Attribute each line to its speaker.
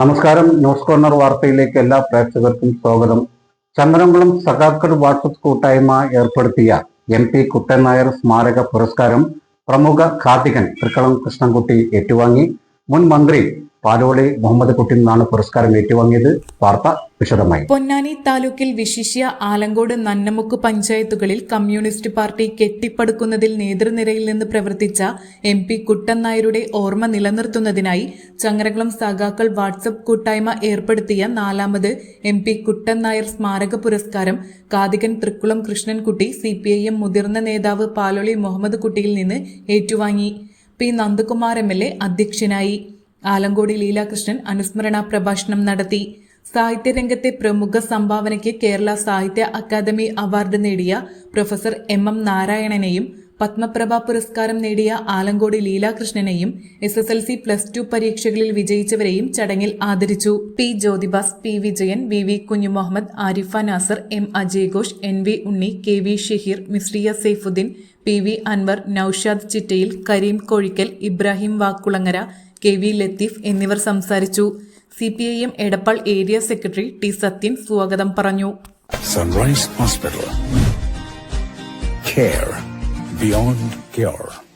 Speaker 1: നമസ്കാരം. News corner വാർത്തയിലേക്ക് എല്ലാ പ്രേക്ഷകർക്കും സ്വാഗതം. ചന്ദനംകുളം സഖാക്കൾ വാട്സപ്പ് കൂട്ടായ്മ ഏർപ്പെടുത്തിയ എം പി കുട്ടൻ നായർ സ്മാരക പുരസ്കാരം പ്രമുഖ കാർത്തികൻ തൃക്കളം കൃഷ്ണൻകുട്ടി ഏറ്റുവാങ്ങി. മുൻ മന്ത്രി പാലോളി മുഹമ്മദ് കുട്ടി നിന്നാണ് പുരസ്കാരം ഏറ്റുവാങ്ങിയത്. വാർത്ത വിശദമായി.
Speaker 2: പൊന്നാനി താലൂക്കിൽ വിശിഷ്യ ആലങ്കോട് നന്നമുക്ക് പഞ്ചായത്തുകളിൽ കമ്മ്യൂണിസ്റ്റ് പാർട്ടി കെട്ടിപ്പടുക്കുന്നതിൽ നേതൃനിരയിൽ നിന്ന് പ്രവർത്തിച്ച എം പി കുട്ടൻ നായരുടെ ഓർമ്മ നിലനിർത്തുന്നതിനായി ചങ്ങരകുളം സഖാക്കൾ വാട്സപ്പ് കൂട്ടായ്മ ഏർപ്പെടുത്തിയ നാലാമത് എം പി കുട്ടൻ നായർ സ്മാരക പുരസ്കാരം കാതികൻ Thrikkulam Krishnankutty C P I M മുതിർന്ന നേതാവ് പാലോളി മുഹമ്മദ് കുട്ടിയിൽ നിന്ന് ഏറ്റുവാങ്ങി. P Nandakumar M L A അധ്യക്ഷനായി. ആലങ്കോടി ലീലാകൃഷ്ണൻ അനുസ്മരണ പ്രഭാഷണം നടത്തി. സാഹിത്യരംഗത്തെ പ്രമുഖ സംഭാവനയ്ക്ക് കേരള സാഹിത്യ അക്കാദമി അവാർഡ് നേടിയ പ്രൊഫസർ എം എം നാരായണനെയും പത്മപ്രഭ പുരസ്കാരം നേടിയ Alankode ലീലാകൃഷ്ണനെയും S S L C plus two പരീക്ഷകളിൽ വിജയിച്ചവരെയും ചടങ്ങിൽ ആദരിച്ചു. P Jyothibas P Vijayan V V Kunjumuhammad Arifa Nasar M Ajay Ghosh N V Unni K V Shaheer Misriya Saifuddin P V Anwar Noushad Chittayil Kareem Kozhikkal Ibrahim Vakkulangara K V Latheef എന്നിവർ സംസാരിച്ചു. C P I M Edappal area secretary T Sathyan സ്വാഗതം പറഞ്ഞു.
Speaker 3: Sunrise hospital beyond.